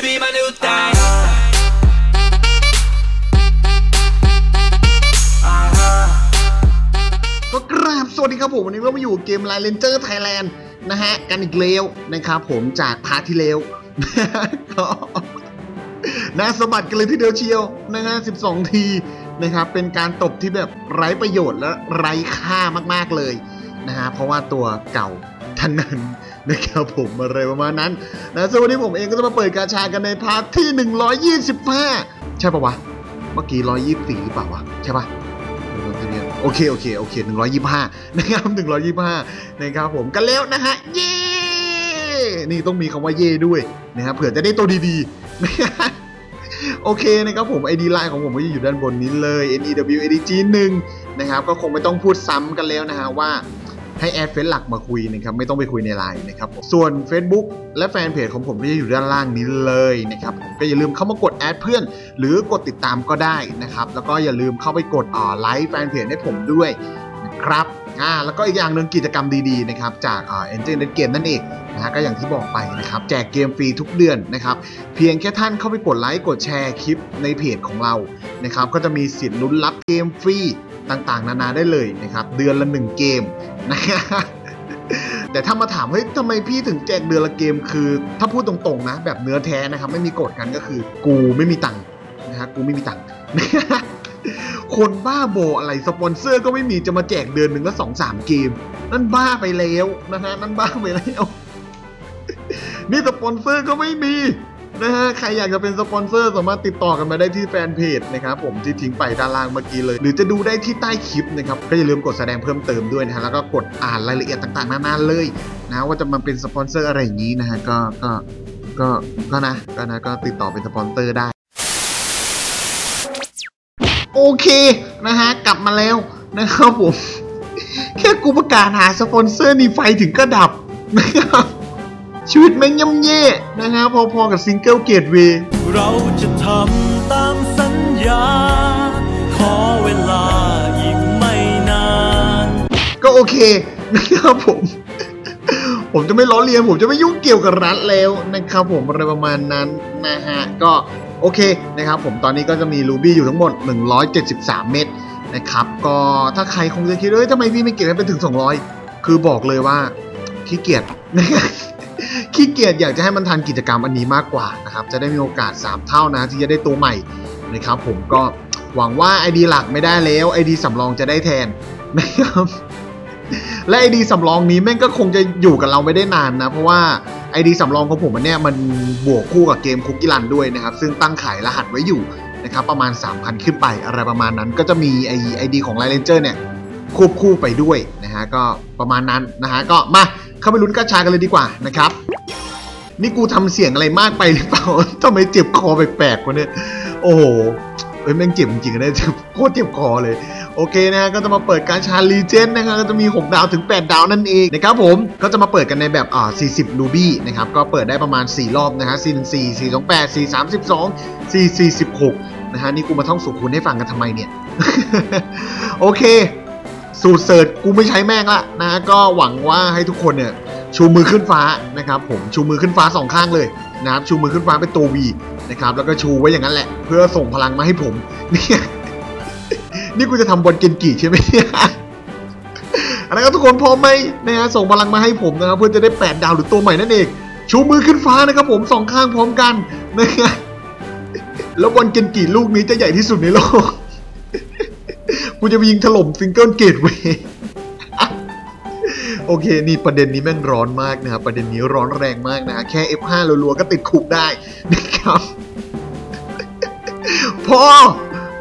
could be my new thing. ก็กราบสวัสดีครับผมวันนี้เรามาอยู่เกม Line Ranger Thailand นะฮะกันอีกแล้วนะครับผมจากพาร์ทที่แล้วน่าสะบัดกันเลยทีเดียวเชียวนะฮะ12 ทีนะครับเป็นการตบที่แบบไร้ประโยชน์และไร้ค่ามากๆเลยนะฮะเพราะว่าตัวเก่าทั้งนั้น นะครับผมอะไรประมาณนั้นนะส่วนวันนี้ผมเองก็จะมาเปิดกาชากันในพาร์ทที่ 125 ใช่ปะวะ เมื่อกี้ 124 หรือเปล่าวะ ใช่ปะโอเค โอเค โอเค 125 นะครับ 125 นะครับผมกันแล้วนะฮะ เย้ นี่ต้องมีคำว่าเย่ด้วยนะครับเผื่อจะได้ตัวดีๆนะโอเคนะครับผม ID ไลน์ของผมก็จะอยู่ด้านบนนี้เลย NEWADG 1 นะครับ ก็คงไม่ต้องพูดซ้ำกันแล้วนะฮะว่า ให้แอดเฟซหลักมาคุยนะครับไม่ต้องไปคุยในไลน์นะครับส่วน Facebook และแฟนเพจของผมก็จะอยู่ด้านล่างนี้เลยนะครับผมก็อย่าลืมเข้ามากดแอดเพื่อน หรือกดติดตามก็ได้นะครับแล้วก็อย่าลืมเข้าไปกดอ่าไลค์แฟนเพจให้ผมด้วยนะครับอ่าแล้วก็อีกอย่างหนึ่งกิจกรรมดีๆนะครับจากเอ่า Engine Net Game นั่นเองนะฮะก็อย่างที่บอกไปนะครับแจกเกมฟรีทุกเดือนนะครับเพียงแค่ท่านเข้าไปกดไลค์กดแชร์คลิปในเพจของเรานะครับก็จะมีสิทธิ์ลุ้นรับเกมฟรี ต่างๆ นานาได้เลยนะครับ เดือนละหนึ่งเกมนะฮะแต่ถ้ามาถามเฮ้ยทำไมพี่ถึงแจกเดือนละเกมคือ ถ้าพูดตรงๆนะ แบบเนื้อแท้นะครับ ไม่มีกฎกันก็คือ กูไม่มีตังค์นะฮะกูไม่มีตังค์คนบ้าโบอะไรสปอนเซอร์ก็ไม่มีจะมาแจกเดือนหนึ่งละสองสามเกม นั่นบ้าไปแล้วนะฮะนั่นบ้าไปแล้ว นี่สปอนเซอร์ก็ไม่มี นะฮะใครอยากจะเป็นสปอนเซอร์สามารถติดต่อกันมาได้ที่แฟนเพจนะครับผมที่ทิ้งไปด้านล่างเมื่อกี้เลย หรือจะดูได้ที่ใต้คลิปนะครับก็อย่าลืมกดแสดงเพิ่มเติมด้วยนะฮะแล้วก็กดอ่านรายละเอียดต่างๆนานาเลยนะว่าจะมาเป็นสปอนเซอร์อะไรอย่างนี้นะฮะก็ก็ก็ก็นะก็นะก็ติดต่อเป็นสปอนเซอร์ได้ โอเคนะฮะกลับมาแล้วนะครับผม แค่กูประกาศหาสปอนเซอร์นี่ไฟถึงก็ดับนะครับ ชีวิตแม่งย่ำแย่นะฮะพอๆกับซิงเกิลเกตเวย์เราจะทำตามสัญญา ขอเวลาอีกไม่นาน ก็โอเคนะครับผม ผมจะไม่ล้อเลียนผมจะไม่ยุ่งเกี่ยวกับรัฐแล้วนะครับผมอะไรประมาณนั้นนะฮะก็โอเคนะครับผมตอนนี้ก็จะมีรูบี้อยู่ทั้งหมด 173 เม็ดนะครับก็ถ้าใครคงจะคิดเอ้ยทำไมพี่ไม่เก็บให้ไปถึง 200 คือบอกเลยว่าขี้เกียจนะครับ ขี้เกียจอยากจะให้มันทันกิจกรรมอันนี้มากกว่านะครับ จะได้มีโอกาส 3 เท่านะ ที่จะได้ตัวใหม่นะครับ ผมก็หวังว่า ID หลักไม่ได้แล้ว ID สำรองจะได้แทนนะครับและ ID สำรองนี้แม่งก็คงจะอยู่กับเราไม่ได้นานนะ เพราะว่า ID สำรองของผมอันเนี้ยมันบวกคู่กับเกมคุกกี้รันด้วยนะครับ ซึ่งตั้งขายรหัสไว้อยู่นะครับประมาณ 3,000 ขึ้นไปอะไรประมาณนั้นก็จะมีไอไอดีของไลเลนเจอร์เนี่ยควบคู่ไปด้วยนะฮะก็ประมาณนั้นนะฮะก็มาเข้าไปลุ้นกระชากันเลยดีกว่านะครับ นี่กูทำเสียงอะไรมากไปหรือเปล่าทำไมเจ็บคอแปลกๆวะเนี่ย โอ้โหเอ้ยแม่งเจ็บจริงๆนะเจ็บโคตรเจ็บคอเลย โอเคนะก็จะมาเปิดการชาลีเจนนะครับก็จะมี 6 ดาวถึง 8 ดาวนั่นเองนะครับผมก็จะมาเปิดกันในแบบอ่า40 รูบี้นะครับ ก็เปิดได้ประมาณ 4 รอบนะฮะ4 4 4 2 8 4 32 4 46 นะฮะ นี่กูมาท่องสูตรคูณให้ฟังกันทำไมเนี่ย โอเค สูตรเสิร์ชกูไม่ใช้แม่งละนะก็หวังว่าให้ทุกคนเนี่ย ชูมือขึ้นฟ้านะครับผมชูมือขึ้นฟ้าสองข้างเลยนะครับชูมือขึ้นฟ้าเป็นตัว V นะครับแล้วก็ชูไว้อย่างนั้นแหละ เพื่อส่งพลังมาให้ผมเนี่ยนี่กูจะทำบอลเกนกิใช่ไหมเนี่ยอะไรก็ทุกคนพร้อมไหมนะฮะส่งพลังมาให้ผมนะครับเพื่อจะได้8ดดาวหรือตัวใหม่นั่นเองชูมือขึ้นฟ้านะครับผมสองข้างพร้อมกันนะฮะแล้วบอลเกนกิลูกนี้จะใหญ่ที่สุดในโลกกูจะไปยิงถล่มซิงเกิลเกตเวย์ โอเค นี่ประเด็นนี้แม่งร้อนมากนะครับประเด็นนี้ร้อนแรงมากนะฮะแค่ F5 รัวๆก็ติดคุกได้นะครับพอ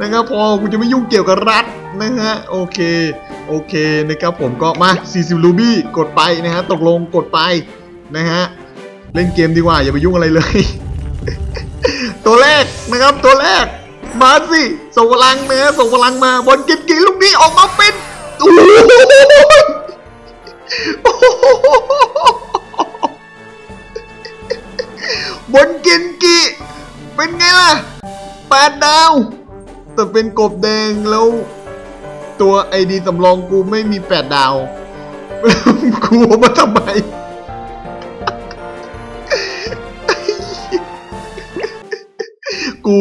นะครับพอกูจะไม่ยุ่งเกี่ยวกับรัฐนะฮะโอเคโอเคนะครับผมก็มา 40 รูบี้กดไปนะฮะตกลงกดไปนะฮะเล่นเกมดีกว่า อย่าไปยุ่งอะไรเลย ตัวแรกนะครับตัวแรก มาสิส่งพลังนะส่งพลังมาบอลกินกีลูกนี้ออกมาเป็นโอ้โหโอ้โห บอลกินกีเป็นไงล่ะแปดดาว แต่เป็นกบแดงแล้ว ตัวไอดีสำรองกูไม่มีแปดดาว กูมาทำไมกู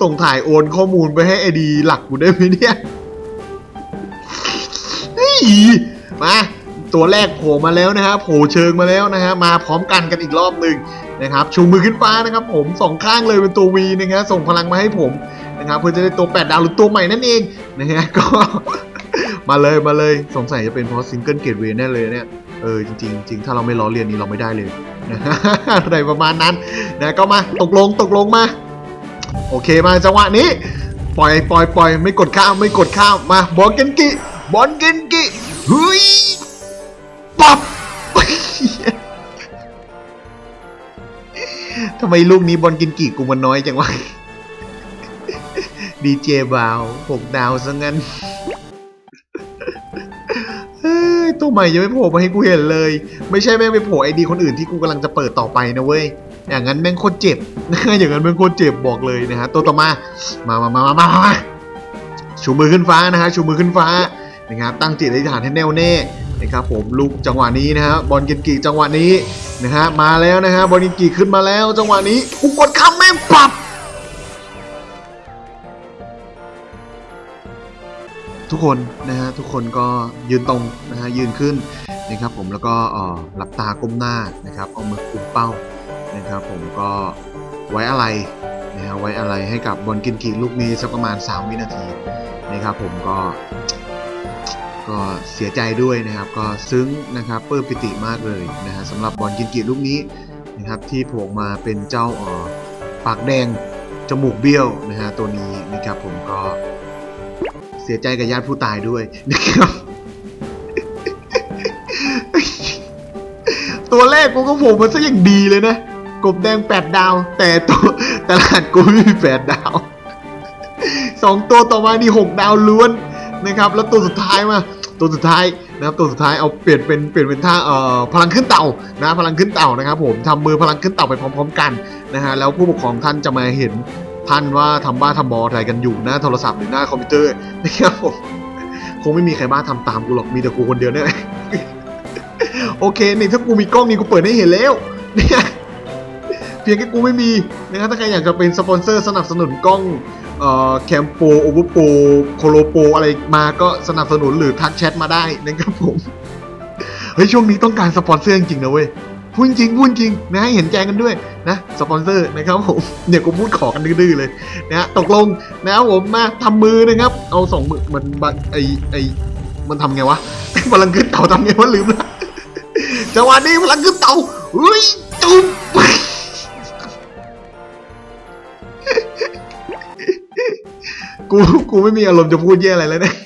ส่งถ่ายโอนข้อมูลไปให้ไอดีหลักกูได้ไหมเนี่ย เฮ้ย มา ตัวแรกโผล่มาแล้วนะฮะโผล่เชิงมาแล้วนะฮะมาพร้อมกันกันอีกรอบหนึ่งนะครับชูมือขึ้นฟ้านะครับ ผมสองข้างเลยเป็นตัววีนะฮะส่งพลังมาให้ผมนะครับเพื่อจะได้ตัวแปดดาวหรือตัวใหม่นั่นเองนะฮะก็มาเลยมาเลยสงสัยจะเป็นเพราะซิงเกิลเกตเวย์แน่เลยเนี่ยเออจริงๆจริงถ้าเราไม่ล้อเลียนนี้เราไม่ได้เลยนะอะไรประมาณนั้นนะก็มาตกลงตกลงมา โอเคมาจังหวะนี้ ปล่อยปล่อยปล่อยไม่กดข้ามไม่กดข้ามมาบอลเกนกิบอลเกนกิเฮ้ย ปับทำไมลูกนี้บอลกินกี่กูมันน้อยจังวะดีเจบาวหกดาวซะงั้นเฮ้ยตัวใหม่ยังไม่โผล่มาให้กูเห็นเลย ไม่ใช่แม่งไปโผล่ไอดีคนอื่นที่กูกำลังจะเปิดต่อไปนะเว้ยอย่างนั้นแม่งโคตรเจ็บอย่างนั้นแม่งโคตรเจ็บบอกเลยนะฮะตัวต่อมามามามามามามาชูมือขึ้นฟ้านะฮะชูมือขึ้นฟ้านะครับตั้งจิตอธิษฐานให้แน่วแน่ นะครับผมลูกจังหวะนี้นะฮะบอลกินกีจังหวะนี้นะฮะมาแล้วนะฮะบอลกินกีขึ้นมาแล้ว จังหวะนี้กูกดคำแม่งปับทุกคนนะฮะทุกคนก็ยืนตรงนะฮะยืนขึ้นนะครับผมแล้วก็หลับตาก้มหน้านะครับเอามือกุมเป้านะครับผมก็ไว้อะไรนะฮะไว้อะไรให้กับบอลกินกีลูกนี้สักประมาณ 3 วินาทีนะครับผมก็ ก็เสียใจด้วยนะครับ ก็ซึ้งนะครับเปิ่มปิติมากเลยนะฮะสำหรับบอลกินกีลูกนี้นะครับที่โผล่มาเป็นเจ้าออปากแดงจมูกเบี้ยวนะฮะตัวนี้นะครับผมก็เสียใจกับญาติผู้ตายด้วยนะครับ ตัวแรกกูก็โผล่มาซะอย่างดีเลยนะกบแดงแปดดาว แต่ตัวแต่รหัสกูไม่มีแปดดาวสองตัวต่อมานี่หกดาวล้วนนะครับ แล้วตัวสุดท้ายมา ตัวสุดท้ายนะครับตัวสุดท้ายเอาเปลี่ยนเป็นเปลี่ยนเป็นท่าเอ่อพลังขึ้นเต่านะพลังขึ้นเต่านะครับผมทำมือพลังขึ้นเต่าไปพร้อม ๆ กันนะฮะแล้วผู้ปกครองท่านจะมาเห็นท่านว่าทำบ้าทำบออะไรกันอยู่หน้าโทรศัพท์หรือหน้าคอมพิวเตอร์นะครับผมคงไม่มีใครบ้าทำตามกูหรอกมีแต่กูคนเดียวเนี่ยแหละโอเคนี่ถ้ากูมีกล้องนี่กูเปิดให้เห็นแล้วเนี่ยเพียงแค่กูไม่มีนะครับถ้าใครอยากจะเป็นสปอนเซอร์สนับสนุนกล้อง แคมโปโอเวอร์โปโคโลโปอะไรมาก็สนับสนุนหรือทักแชทมาได้นะครับผม เฮ้ยช่วงนี้ต้องการสปอนเซอร์จริงๆนะเว้ยพูดจริงพูดจริงนะให้เห็นใจกันด้วยนะสปอนเซอร์นะครับผมเนี่ยกูพูดขอกันดื้อเลยนะตกลงนะครับผมมาทำมือนะครับ เอาสองมือมันไอไอมันทำไงวะพลังขึ้นเต่าทำไงวะลืมละจังหวะนี้พลังขึ้นเต่าเฮ้ยจุ๊บ กูกูไม่มีอารมณ์จะพูดแย่อะไรแล้วเนี่ย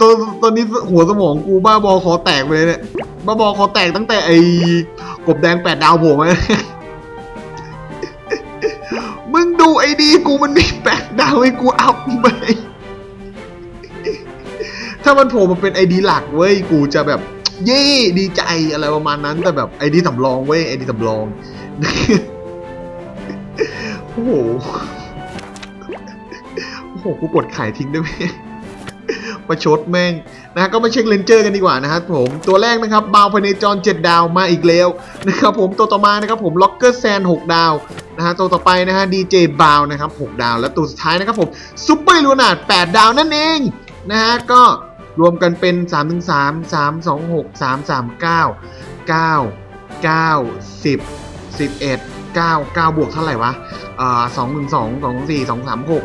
ตอนตอนนี้หัวสมองกูบ้าบอคอแตกไปเลยเนี่ยบ้าบอคอแตกตั้งแต่ไอ้กบแดงแปดดาวโผล่มามึงดูไอ้ดีกูมันมีแปดดาวให้กูอัพไปถ้ามันโผล่มาเป็นไอดีหลักเว้ยกูจะแบบ เย่ดีใจอะไรประมาณนั้นแต่แบบไอดีสำรองเว้ยไอดีสำรอง โอ้โห โอ้โหกูกดขายทิ้งได้ไหมประชดแม่งนะก็มาเช็คเลนเจอร์กันดีกว่านะครับผมตัวแรกนะครับบาวพเนจร 7 ดาวมาอีกแล้วนะครับผมตัวต่อมานะครับผมล็อกเกอร์แซน 6 ดาวนะฮะตัวต่อไปนะฮะดีเจบาวนะครับ 6 ดาว และตัวสุดท้ายนะครับผมซุปเปอร์ลูนาด8 ดาวนั่นเองนะฮะก็รวมกันเป็น3 1 3 3 2 6 3 3 9 9 9 10 11 9 9บวกเท่าไหร่วะอ่า2 1 2 2 4 2 3 6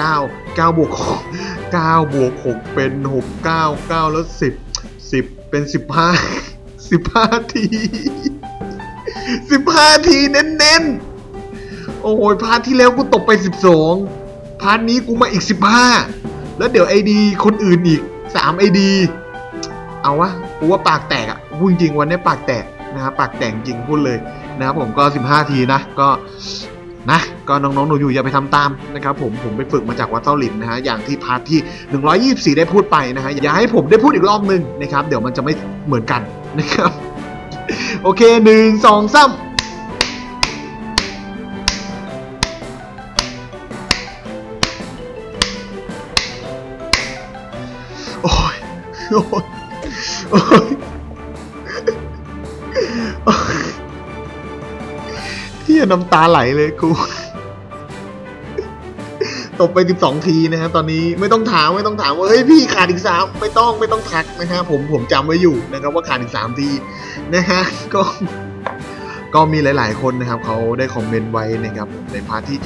9 9บวก9บวก6เป็น 6 9 9 แล้ว 10 10 เป็น 15 15 ที 15 ทีเน้นๆ โอ้โหพาร์ทที่แล้วกูตกไป 12 พาร์ทนี้กูมาอีก 15 แล้วเดี๋ยวไอดีคนอื่นอีก 3 ไอดี เอาวะกูว่าปากแตกอะพูดจริงวันนี้ปากแตกนะครับปากแตกจริงพูดเลยนะครับผมก็ 15 ทีนะ ก็ นะก็น้องๆหนูอยู่อย่าไปทำตามนะครับผมผมไปฝึกมาจากวัดเต้าหลินนะฮะอย่างที่พาร์ทที่ 124 ได้พูดไปนะฮะอย่าให้ผมได้พูดอีกรอบนึงนะครับเดี๋ยวมันจะไม่เหมือนกันนะครับโอเคหนึ่งสองสามโอ้ยโอ้ย ยทีฮียน้ำตาไหลเลยกูตบไป 12 ทีนะฮะตอนนี้ไม่ต้องถามไม่ต้องถามว่าเฮ้ยพี่ขาดอีก3ไม่ต้องไม่ต้องทักนะฮะผมผมจำไว้อยู่นะครับว่าขาดอีก3ทีนะฮะก็ก็มีหลาย ๆ คนนะครับเขาได้คอมเมนต์ไว้นะครับในพาร์ทที่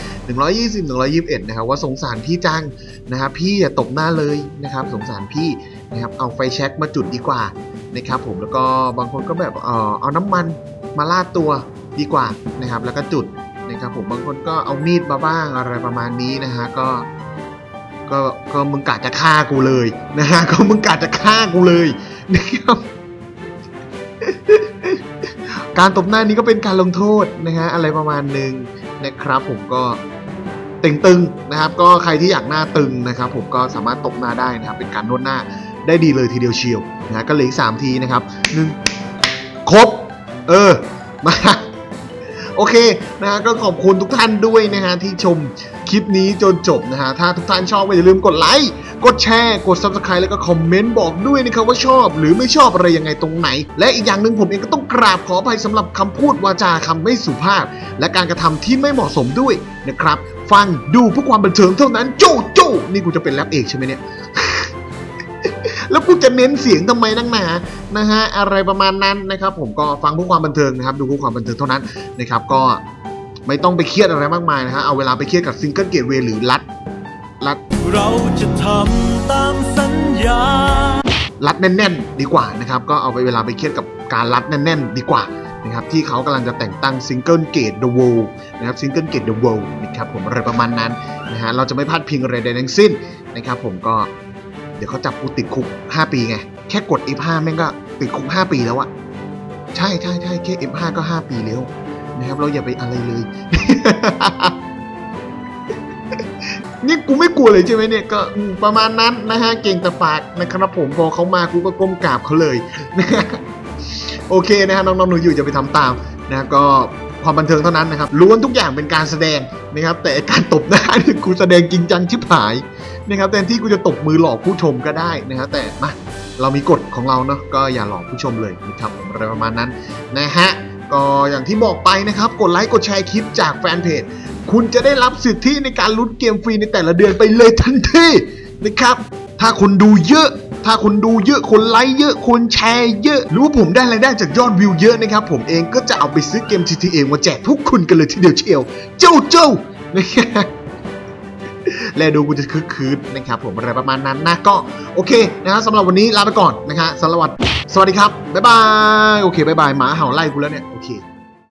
120 121 นะครับว่าสงสารพี่จังนะครับพี่อย่าตบหน้าเลยนะครับสงสารพี่นะครับเอาไฟแช็กมาจุดดีกว่านะครับผมแล้วก็บางคนก็แบบเออเอาน้ำมันมาลาดตัว ดีกว่านะครับ แล้วก็จุดนะครับผมบางคนก็เอามีดมาบ้างอะไรประมาณนี้นะฮะก็ก็ก็มึงกะจะฆ่ากูเลยนะฮะก็มึงกะจะฆ่ากูเลยนะครับการตบหน้านี้ก็เป็นการลงโทษนะฮะอะไรประมาณหนึ่งนะครับ ผมก็ตึงๆนะครับ ก็ใครที่อยากหน้าตึงนะครับ ผมก็สามารถตบหน้าได้นะครับ เป็นการนวดหน้าได้ดีเลยทีเดียวเชียวนะฮะก็เหลืออีกสามทีนะครับหนึ่งครบ เออมา โอเคนะฮะก็ขอบคุณทุกท่านด้วยนะฮะที่ชมคลิปนี้จนจบนะฮะถ้าทุกท่านชอบก็อย่าลืมกดไลค์กดแชร์กด subscribe แล้วก็คอมเมนต์บอกด้วยนะครับว่าชอบ หรือไม่ชอบอะไรยังไงตรงไหน และอีกอย่างหนึ่งผมเองก็ต้องกราบขออภัยสำหรับคำพูดวาจาคำไม่สุภาพ และการกระทำที่ไม่เหมาะสมด้วยนะครับ ฟังดูเพื่อความบันเทิงเท่านั้นโจโจนี่กูจะเป็นแรปเอกใช่ไหมเนี่ย แล้วกูจะเน้นเสียงทำไมนักหนานะฮะอะไรประมาณนั้นนะครับ ผมก็ฟังเพื่อความบันเทิงนะครับดูเพื่อความบันเทิงเท่านั้นนะครับ ก็ไม่ต้องไปเครียดอะไรมากมายนะฮะเอาเวลาไปเครียดกับซิงเกิลเกตเวย์หรือรัดรัดเราจะทำตามสัญญารัดแน่น ๆ ดีกว่านะครับ ก็เอาไปเวลาไปเครียดกับการรัดแน่น ๆ ดีกว่านะครับที่เขากำลังจะแต่งตั้งซิงเกิลเกต The World นะครับซิงเกิลเกต The World นะครับผมอะไรประมาณนั้นนะฮะเราจะไม่พลาดพิงอะไรใดทั้งสิ้นนะครับผมก็ ดี๋ยวเขาจับกูติดคุก 5 ปีไง แค่กด F5 แม่งก็ติดคุก 5 ปีแล้วอะใช่ใช่ใช่แค่ F5 ก็ 5 ปีแล้วนะครับ เราอย่าไปอะไรเลย นี่กูไม่กลัวเลยใช่ไหมเนี่ยก็ประมาณนั้นนะฮะเก่งแต่ปากนะครับผมพอเขามากูก็ก้มกราบเขาเลยนะโอเคนะฮะน้องๆหนูอยู่จะไปทำตามนะก็ความบันเทิงเท่านั้นนะครับล้วนทุกอย่างเป็นการแสดงนะครับ แต่การตบหน้าเนี่ยกูแสดงจริงจังชิบหาย นะครับแทนที่กูจะตบมือหลอกผู้ชมก็ได้นะครับแต่มาเรามีกฎของเราเนาะก็อย่าหลอกผู้ชมเลยนะครับผมอะไรประมาณนั้นนะฮะก็อย่างที่บอกไปนะครับ กดไลค์กดแชร์คลิปจากแฟนเพจคุณจะได้รับสิทธิในการลุ้นเกมฟรีในแต่ละเดือนไปเลยทันทีนะครับ ถ้าคนดูเยอะ ถ้าคนดูเยอะ คนไลค์เยอะ คนแชร์เยอะรือว่าผมได้รายได้จากยอดวิวเยอะนะครับ ผมเองก็จะเอาไปซื้อเกม GTA มาแจกพวกคุณกันเลยทีเดียวเชียว เจ้าเจ้านะครับ แลดูกูจะคึกคืนนะครับผมอะไรประมาณนั้นนะก็โอเคนะครับสำหรับวันนี้ลาไปก่อนนะฮะสำหรับสวัสดีครับบ๊ายบายโอเคบ๊ายบายหมาเห่าไล่กูแล้วเนี่ยโอเค